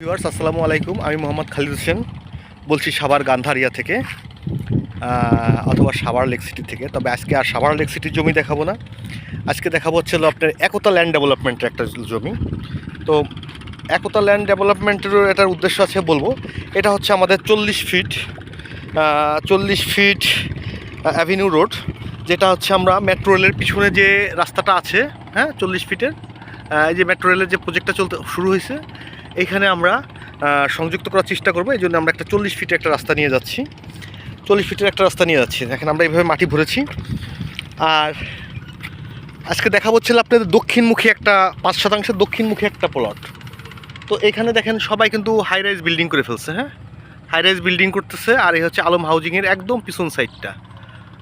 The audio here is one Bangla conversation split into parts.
ভিউয়ার্স, আসসালামু আলাইকুম। আমি মোহাম্মদ খালিদ হোসেন। বলছি সাভার গান্ধারিয়া থেকে অথবা সাভার লেক সিটি থেকে। তবে আজকে আর সাভার লেক সিটির জমি দেখাবো না। আজকে দেখাবো হচ্ছে আপনার একতা ল্যান্ড ডেভেলপমেন্টের একটা জমি। তো একতা ল্যান্ড ডেভেলপমেন্টেরও এটার উদ্দেশ্য আছে বলব। এটা হচ্ছে আমাদের চল্লিশ ফিট চল্লিশ ফিট অ্যাভিনিউ রোড, যেটা হচ্ছে আমরা মেট্রো রেলের পিছনে যে রাস্তাটা আছে হ্যাঁ চল্লিশ ফিটের এই যে মেট্রো রেলের যে প্রজেক্টটা চলতে শুরু হয়েছে এইখানে আমরা সংযুক্ত করার চেষ্টা করব। এই জন্য আমরা একটা চল্লিশ ফিটের একটা রাস্তা নিয়ে যাচ্ছি। চল্লিশ ফিটের একটা রাস্তা নিয়ে যাচ্ছি। দেখেন, আমরা এইভাবে মাটি ভরেছি। আর আজকে দেখা হচ্ছিল আপনাদের দক্ষিণমুখী একটা, পাঁচ শতাংশের দক্ষিণমুখী একটা প্লট তো এখানে দেখেন, সবাই কিন্তু হাই রাইজ বিল্ডিং করে ফেলছে হ্যাঁ? হাই রাইজ বিল্ডিং করতেছে, আর এই হচ্ছে আলম হাউজিংয়ের একদম পিছন সাইডটা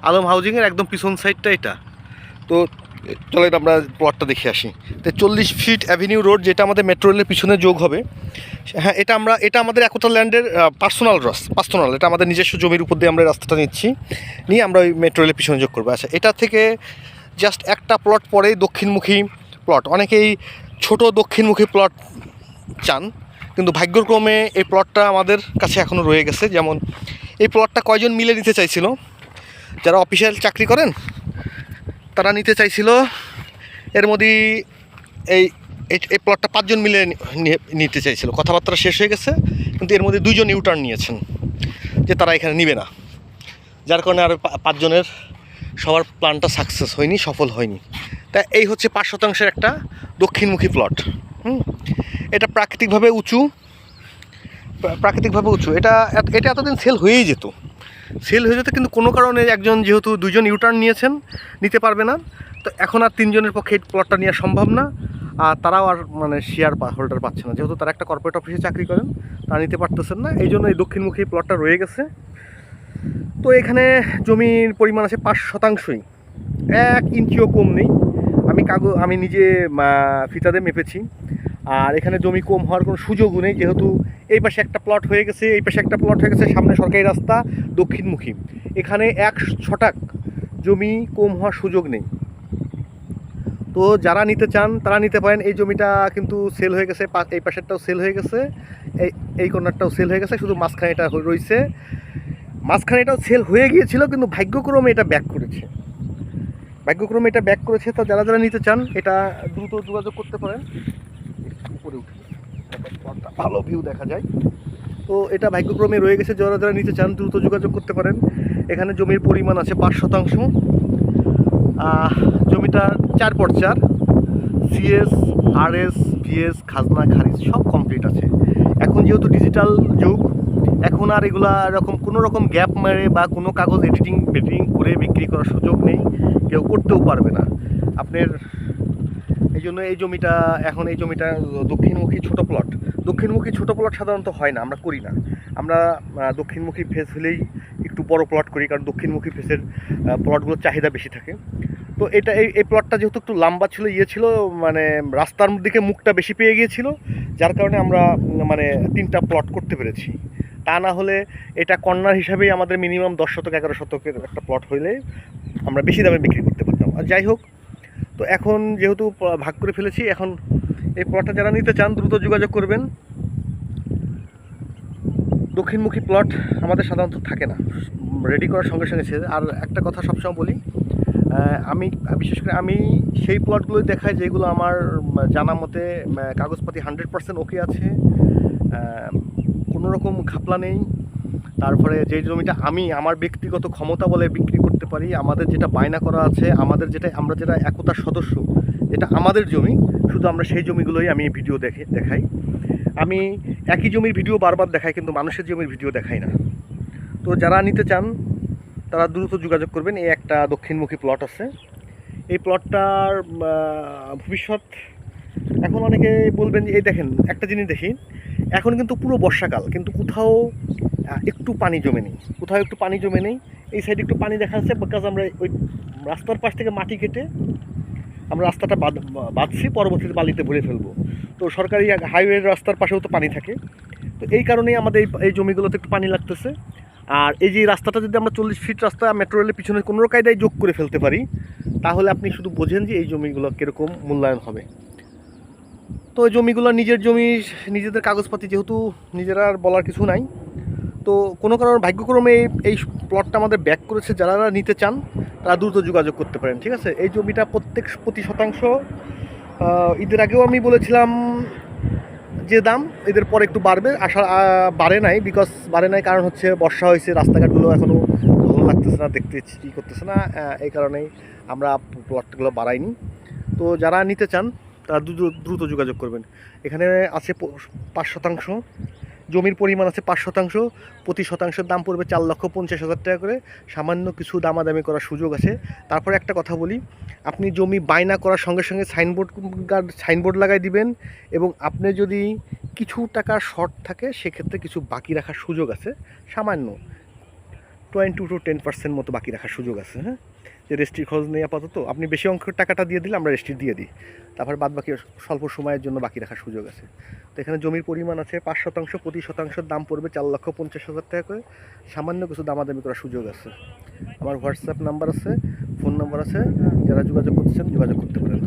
আলম হাউজিংয়ের একদম পিছন সাইডটা এটা। তো চলেন আমরা প্লটটা দেখে আসি। তো চল্লিশ ফিট অ্যাভিনিউ রোড যেটা আমাদের মেট্রো রেলের পিছনে যোগ হবে। হ্যাঁ এটা আমরা, এটা আমাদের একতা ল্যান্ডের পার্সোনাল রস পার্সোনাল এটা আমাদের নিজস্ব জমির উপর দিয়ে আমরা রাস্তাটা নিচ্ছি। নিয়ে আমরা ওই মেট্রো রেলের পিছনে যোগ করব। আচ্ছা এটা থেকে জাস্ট একটা প্লট পরেই দক্ষিণমুখী প্লট অনেকেই ছোট দক্ষিণমুখী প্লট চান, কিন্তু ভাগ্যক্রমে এই প্লটটা আমাদের কাছে এখনও রয়ে গেছে। যেমন, এই প্লটটা কয়জন মিলে নিতে চাইছিল? যারা অফিসিয়াল চাকরি করেন? তারা নিতে চাইছিল। এর মধ্যে এই, এই- প্লটটা পাঁচজন মিলে নিতে চাইছিল। কথাবার্তা শেষ হয়ে গেছে, কিন্তু এর মধ্যে দুইজন ইউটার্ন নিয়েছেন, যে তারা এখানে নিবে না। যার কারণে আর পাঁচজনের সবার প্ল্যানটা সাকসেস হয়নি, সফল হয়নি। তা এই হচ্ছে পাঁচ শতাংশের একটা দক্ষিণমুখী প্লট হুম? এটা প্রাকৃতিকভাবে উঁচু প্রাকৃতিকভাবে উঁচু। এটা এটা এতদিন সেল হয়েই যেত। সেল হয়ে যেতে কিন্তু কোনো কারণে একজন যেহেতু দুজন ইউটার্ন নিয়েছেন, নিতে পারবে না। তো এখন আর তিনজনের পক্ষে এই প্লটটা নেওয়া সম্ভব না। আর তারাও আর মানে শেয়ার হোল্ডার পাচ্ছে না। যেহেতু তারা একটা কর্পোরেট অফিসে চাকরি করেন, তারা নিতে পারতেছেন না। এই জন্য এই দক্ষিণমুখী প্লটটা রয়ে গেছে। তো এখানে জমির পরিমাণ আছে পাঁচ শতাংশই। এক ইঞ্চিও কম নেই। আমি কাগজ, আমি নিজে ফিতাতে মেপেছি। আর এখানে জমি কম হওয়ার কোনো সুযোগও নেই, যেহেতু এই পাশে একটা প্লট হয়ে গেছে, এই পাশে একটা প্লট হয়ে গেছে, সামনে সরকারি রাস্তা, দক্ষিণমুখী। এখানে এক ছটাক জমি কম হওয়ার সুযোগ নেই। তো যারা নিতে চান, তারা নিতে পারেন। এই জমিটা কিন্তু সেল হয়ে গেছে এই পাশেরটাও সেল হয়ে গেছে, এই এই কর্নারটাও সেল হয়ে গেছে, শুধু মাঝখানে এটা রয়েছে। মাঝখানে এটাও সেল হয়ে গিয়েছিল, কিন্তু ভাগ্যক্রমে এটা ব্যাক করেছে। ভাগ্যক্রমে এটা ব্যাক করেছে, তো যারা যারা নিতে চান, এটা দ্রুত যোগাযোগ করতে পারেন। ভালো ভিউ দেখা যায়। তো এটা ভাগ্যক্রমে রয়ে গেছে, যারা যারা নিতে চান দ্রুত যোগাযোগ করতে পারেন। এখানে জমির পরিমাণ আছে পাঁচ শতাংশ। জমিটা চার পর চার। সিএস আরএস ভিএস খাজনা, খারিজ সব কমপ্লিট আছে। এখন যেহেতু ডিজিটাল যুগ, এখন আর এগুলা এরকম কোনো রকম গ্যাপ মেরে বা কোনো কাগজ এডিটিং বেডিটিং করে বিক্রি করার সুযোগ নেই। কেউ করতেও পারবে না। আপনার এই জন্য এই জমিটা এখন এই জমিটা দক্ষিণমুখী ছোট প্লট দক্ষিণমুখী ছোট প্লট সাধারণত হয় না, আমরা করি না। আমরা দক্ষিণমুখী ফেস হলেই একটু বড় প্লট করি, কারণ দক্ষিণমুখী ফেসের প্লটগুলোর চাহিদা বেশি থাকে। তো এটা, এই এই প্লটটা যেহেতু একটু লম্বা ছিল ইয়ে ছিল মানে রাস্তার দিকে মুখটা বেশি পেয়ে গিয়েছিল, যার কারণে আমরা মানে তিনটা প্লট করতে পেরেছি। তা না হলে এটা কর্নার হিসাবেই আমাদের মিনিমাম দশ শতক, এগারো শতকের একটা প্লট হইলে আমরা বেশি দামে বিক্রি করতে পারতাম। আর যাই হোক তো এখন যেহেতু ভাগ করে ফেলেছি, এখন এই প্লটটা যারা নিতে চান, দ্রুত যোগাযোগ করবেন। দক্ষিণমুখী প্লট আমাদের সাধারণত থাকে না। রেডি করার সঙ্গে সঙ্গে ছেড়ে আর একটা কথা সবসময় বলি আমি, বিশেষ করে আমি সেই প্লটগুলোই দেখাই যেগুলো আমার জানা মতে কাগজপাতি হান্ড্রেড পার্সেন্ট ওকে আছে। কোনো রকম ঘাপলা নেই। তারপরে যে জমিটা আমি আমার ব্যক্তিগত ক্ষমতা বলে বিক্রি করতে পারি, আমাদের যেটা বায়না করা আছে, আমাদের যেটা, আমরা যেটা একতার সদস্য যেটা আমাদের জমি, শুধু আমরা সেই জমিগুলোই আমি ভিডিও দেখে, দেখাই। আমি একই জমির ভিডিও বারবার দেখাই, কিন্তু মানুষের জমির ভিডিও দেখাই না। তো যারা নিতে চান, তারা দ্রুত যোগাযোগ করবেন, এই একটা দক্ষিণমুখী প্লট আছে। এই প্লটটার ভবিষ্যৎ, এখন অনেকে বলবেন যে, এই দেখেন, একটা জিনিস দেখি, এখন কিন্তু পুরো বর্ষাকাল, কিন্তু কোথাও একটু পানি জমে নেই। কোথাও একটু পানি জমে নেই। এই সাইডে একটু পানি দেখা যাচ্ছে বিকজ আমরা ওই রাস্তার পাশ থেকে মাটি কেটে আমরা রাস্তাটা বাঁধ, বাঁধছি, পরবর্তীতে বালিতে ভরে ফেলব। তো সরকারি হাইওয়ে রাস্তার পাশেও তো পানি থাকে। তো এই কারণেই আমাদের এই এই জমিগুলোতে একটু পানি লাগতেছে। আর এই যে রাস্তাটা যদি আমরা চল্লিশ ফিট রাস্তা মেট্রো রেলের পিছনে কোনো কায়দায় যোগ করে ফেলতে পারি, তাহলে আপনি শুধু বোঝেন যে এই জমিগুলো কীরকম মূল্যায়ন হবে। তো ওই জমিগুলো নিজের জমি, নিজেদের কাগজপাতি যেহেতু নিজেরা বলার কিছু নাই তো কোনো কারণে, ভাগ্যক্রমে এই- প্লটটা আমাদের ব্যাক করেছে যারা নিতে চান, তারা দ্রুত যোগাযোগ করতে পারেন, ঠিক আছে? এই জমিটা প্রত্যেক প্রতি শতাংশ ঈদের আগেও আমি বলেছিলাম যে দাম, ঈদের পরে একটু বাড়বে, আশা বাড়ে নাই বিকজ বাড়ে নাই কারণ হচ্ছে বর্ষা হয়েছে, রাস্তাঘাটগুলো এখনও ভালো লাগতেছে না, দেখতে ই করতেছে না এই কারণেই আমরা প্লটগুলো বাড়াইনি। তো যারা নিতে চান, তারা দ্রুত দ্রুত যোগাযোগ করবেন। এখানে আছে পাঁচ শতাংশ। জমির পরিমাণ আছে পাঁচ শতাংশ প্রতি শতাংশের দাম পড়বে চার লক্ষ পঞ্চাশ হাজার টাকা করে। সামান্য কিছু দামাদামি করার সুযোগ আছে। তারপরে একটা কথা বলি, আপনি জমি বায়না করার সঙ্গে সঙ্গে সাইনবোর্ড গার্ড সাইনবোর্ড লাগাই দিবেন এবং আপনি যদি কিছু টাকা শর্ট থাকে, সেক্ষেত্রে কিছু বাকি রাখার সুযোগ আছে। সামান্য টোয়েন্টি টু টেন পার্সেন্ট মতো বাকি রাখার সুযোগ আছে হ্যাঁ? যে রেজিস্ট্রির খোঁজ নেই আপাতত, আপনি বেশি অঙ্কের টাকাটা দিয়ে দিলে আমরা রেজিস্ট্রি দিয়ে দিই। তারপর বাদ বাকি স্বল্প সময়ের জন্য বাকি রাখার সুযোগ আছে। তো এখানে জমির পরিমাণ আছে পাঁচ শতাংশ প্রতি শতাংশের দাম পড়বে চার লক্ষ পঞ্চাশ হাজার টাকা করে। সামান্য কিছু দামাদামি করার সুযোগ আছে। আমার হোয়াটসঅ্যাপ নাম্বার আছে ফোন নাম্বার আছে, যারা যোগাযোগ করতেছেন যোগাযোগ করতে পারেন।